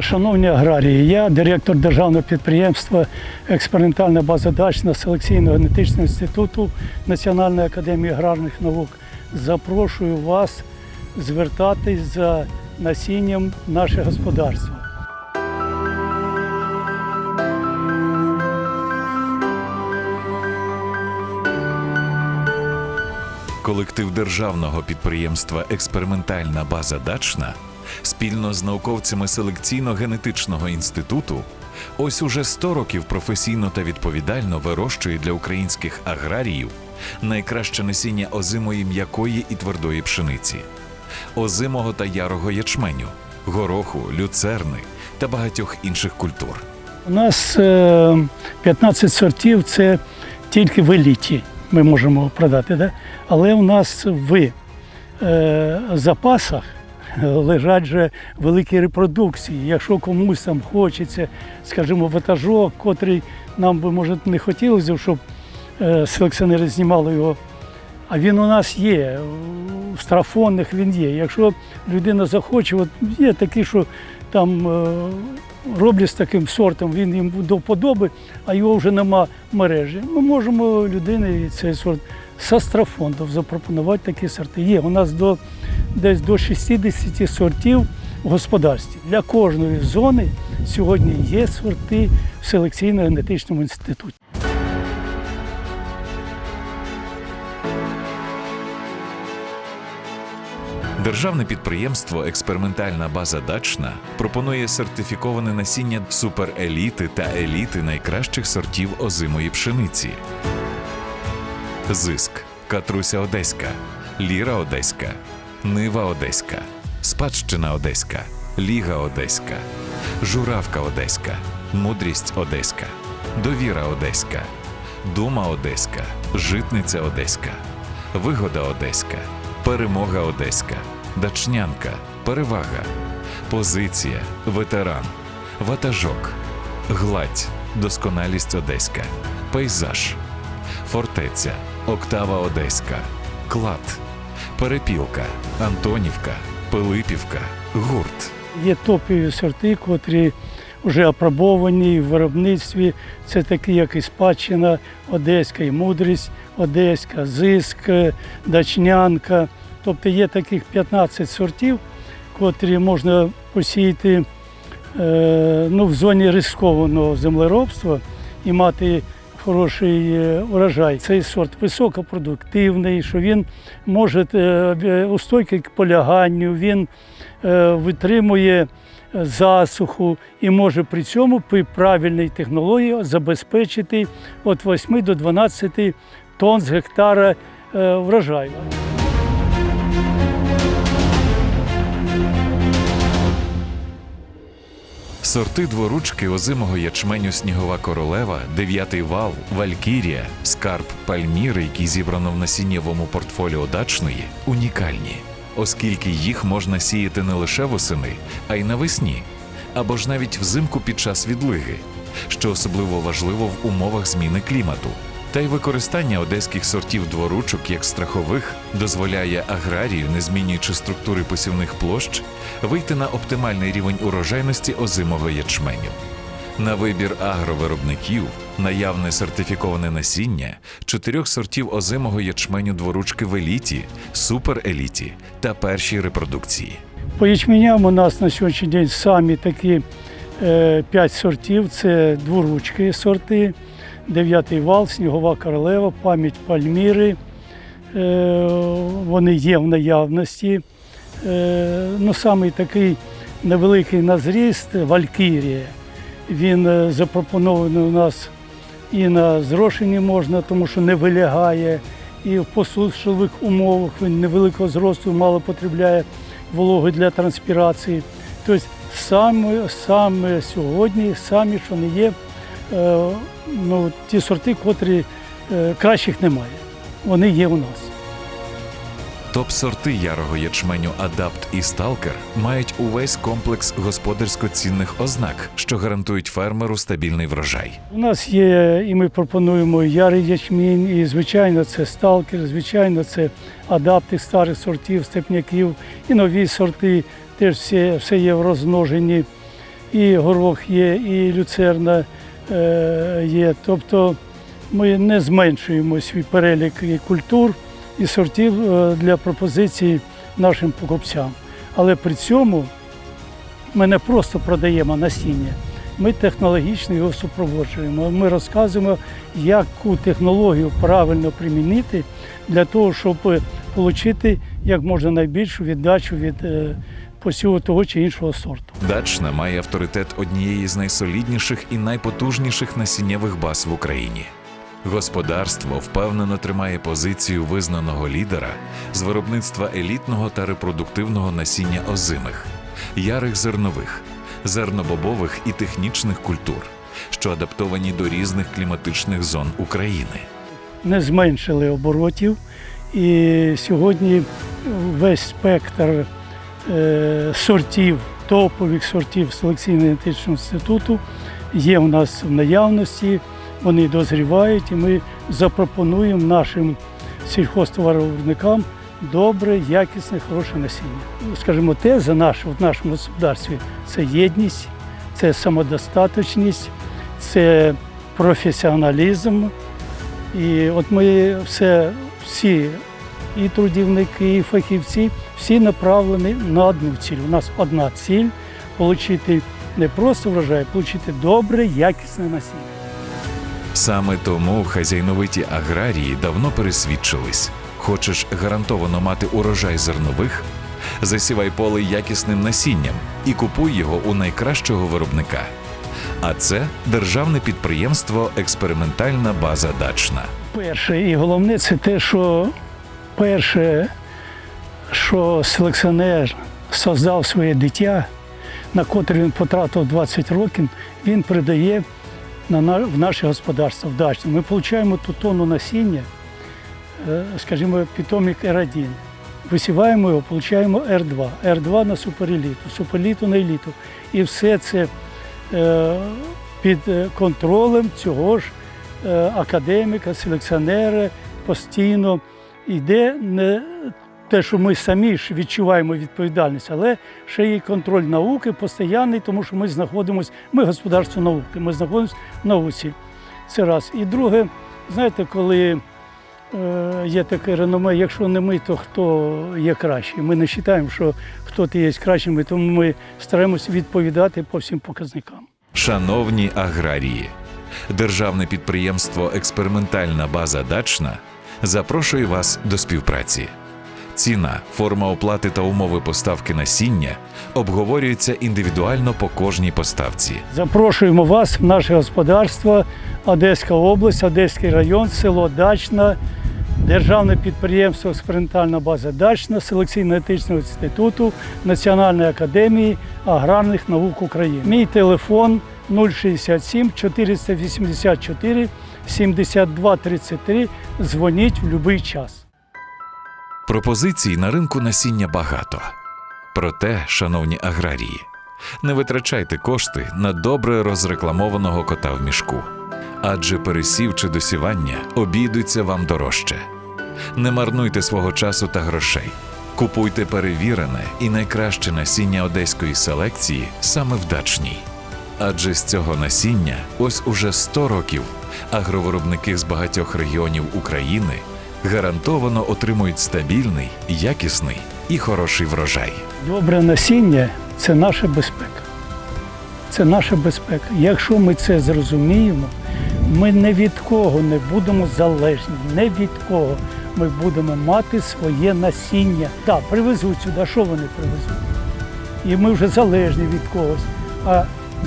Шановні аграрії, я директор державного підприємства Експериментальна база дачна селекційно генетичного інституту Національної академії аграрних наук. Запрошую вас звертатись за насінням наше господарство. Колектив державного підприємства Експериментальна база дачна спільно з науковцями селекційно-генетичного інституту ось уже 100 років професійно та відповідально вирощує для українських аграріїв найкраще насіння озимої м'якої і твердої пшениці, озимого та ярого ячменю, гороху, люцерни та багатьох інших культур. У нас е, 15 сортів це тільки в еліті ми можемо продати, да? але у нас в е, запасах лежать вже великі репродукції. Якщо комусь там хочеться, скажімо, ватажок, котрий нам би може не хотілося, щоб е, селекціонери знімали його. А він у нас є, в страфонних він є. Якщо людина захоче, от є такі, що там е, роблять з таким сортом, він їм до вподоби, а його вже нема в мережі. Ми можемо людині цей сорт з астрафондом запропонувати такі сорти. Є у нас до, десь до 60 сортів в господарстві. Для кожної зони сьогодні є сорти в селекційно-генетичному інституті. Державне підприємство Експериментальна база дачна пропонує сертифіковане насіння супереліти та еліти найкращих сортів озимої пшениці. Зиск, Катруся Одеська, Ліра Одеська, Нива Одеська, Спадщина Одеська, Ліга Одеська, Журавка Одеська, Мудрість Одеська, Довіра Одеська, Дума Одеська, Житниця Одеська, Вигода Одеська, Перемога Одеська, Дачнянка, Перевага, Позиція, Ветеран, Ватажок, Гладь, Досконалість Одеська, Пейзаж, Фортеця, Октава Одеська, Клад, Перепілка, Антонівка, Пилипівка, Гурт. Є топові сорти, котрі вже апробовані в виробництві. Це такі, як і спадщина Одеська, і мудрість Одеська, зиск, дачнянка. Тобто є таких 15 сортів, котрі можна посіяти е, ну, в зоні рискованого землеробства і мати хороший е, урожай. Цей сорт високопродуктивний, що він може е, устойкий к поляганню, він е, витримує засуху і може при цьому при правильній технології забезпечити від 8 до 12 тонн з гектара е, врожаю. Сорти дворучки озимого ячменю Снігова королева, дев'ятий вал, Валькірія, скарб Пальміри, які зібрано в насіннєвому портфоліо дачної, унікальні, оскільки їх можна сіяти не лише восени, а й навесні, або ж навіть взимку під час відлиги, що особливо важливо в умовах зміни клімату. Та й використання одеських сортів дворучок як страхових дозволяє аграрію, не змінюючи структури посівних площ, вийти на оптимальний рівень урожайності озимого ячменю. На вибір агровиробників наявне сертифіковане насіння чотирьох сортів озимого ячменю дворучки в еліті, супереліті та першій репродукції. По ячменям у нас на сьогоднішній день самі такі е, п'ять сортів. Це дворучки сорти, дев'ятий вал, снігова королева, пам'ять Пальміри. Е, вони є в наявності. Е, ну, самий такий невеликий на зріст Валькірія. Він е, запропонований у нас і на зрошенні можна, тому що не вилягає, і в посушливих умовах він невеликого зросту мало потребляє вологи для транспірації. Тобто саме, саме сьогодні, самі, що не є, ну, ті сорти, котрі е, кращих немає. Вони є у нас. Топ-сорти ярого ячменю Адапт і Сталкер мають увесь комплекс господарсько-цінних ознак, що гарантують фермеру стабільний врожай. У нас є, і ми пропонуємо ярий ячмінь, і звичайно це сталкер, звичайно, це адапти старих сортів, степняків, і нові сорти теж все, все є в розмноженні. і горох є, і люцерна е, є. Тобто ми не зменшуємо свій перелік і культур і сортів е, для пропозицій нашим покупцям. Але при цьому ми не просто продаємо насіння, ми технологічно його супроводжуємо. Ми розказуємо, яку технологію правильно примінити для того, щоб отримати як можна найбільшу віддачу від е, посіву того чи іншого сорту. Дачна має авторитет однієї з найсолідніших і найпотужніших насіннєвих баз в Україні. Господарство впевнено тримає позицію визнаного лідера з виробництва елітного та репродуктивного насіння озимих, ярих зернових, зернобобових і технічних культур, що адаптовані до різних кліматичних зон України. не зменшили оборотів. І сьогодні весь спектр сортів, топових сортів селекційно-генетичного інституту є у нас в наявності, вони дозрівають, і ми запропонуємо нашим сільхозтоваровиробникам добре, якісне, хороше насіння. Скажімо, теза наша в нашому господарстві це єдність, це самодостаточність, це професіоналізм. І от ми все, всі, і трудівники, і фахівці, всі направлені на одну ціль. У нас одна ціль отримати не просто врожай, а отримати добре, якісне насіння. Саме тому хазяйновиті аграрії давно пересвідчились: хочеш гарантовано мати урожай зернових, засівай поле якісним насінням і купуй його у найкращого виробника. А це державне підприємство Експериментальна база Дачна. Перше і головне це те, що перше, що селекціонер создав своє дитя, на котре він потратив 20 років, він придає на, в наше господарство вдачно. Ми отримуємо ту тонну насіння, е, скажімо, питомник Р1. Висіваємо його, отримуємо Р2, Р2 на супереліту, супереліту на еліту. І все це е, під е, контролем цього ж академіка, селекціонера постійно йде не те, що ми самі ж відчуваємо відповідальність, але ще й контроль науки постійний, тому що ми знаходимося, ми господарство науки, ми знаходимося в науці. Це раз. І друге, знаєте, коли е, є таке реноме, якщо не ми, то хто є кращий. Ми не вважаємо, що хто ти є кращим, тому ми стараємося відповідати по всім показникам. Шановні аграрії, державне підприємство Експериментальна база Дачна запрошує вас до співпраці. Ціна, форма оплати та умови поставки насіння обговорюються індивідуально по кожній поставці. Запрошуємо вас в наше господарство, Одеська область, Одеський район, село Дачна, Державне підприємство Експериментальна база Дачна, селекційно-етичного інституту Національної академії аграрних наук України. Мій телефон 067 484 72 33. Дзвоніть в будь-який час. Пропозицій на ринку насіння багато. Проте, шановні аграрії, не витрачайте кошти на добре розрекламованого кота в мішку, адже пересів чи досівання обійдуться вам дорожче. Не марнуйте свого часу та грошей. Купуйте перевірене і найкраще насіння одеської селекції саме в дачній. Адже з цього насіння ось уже 100 років агровиробники з багатьох регіонів України гарантовано отримують стабільний, якісний і хороший врожай. Добре насіння це наша безпека. Це наша безпека. Якщо ми це зрозуміємо, ми ні від кого не будемо залежні, ні від кого. Ми будемо мати своє насіння. Так, привезуть сюди, що вони привезуть? І ми вже залежні від когось. А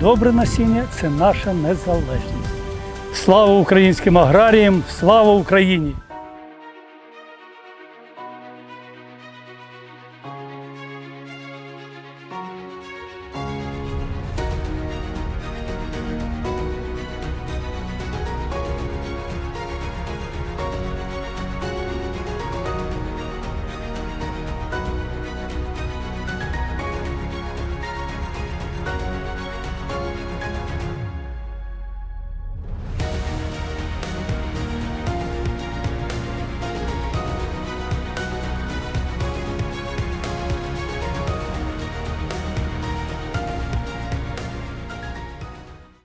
добре насіння це наша незалежність. Слава українським аграріям, слава Україні!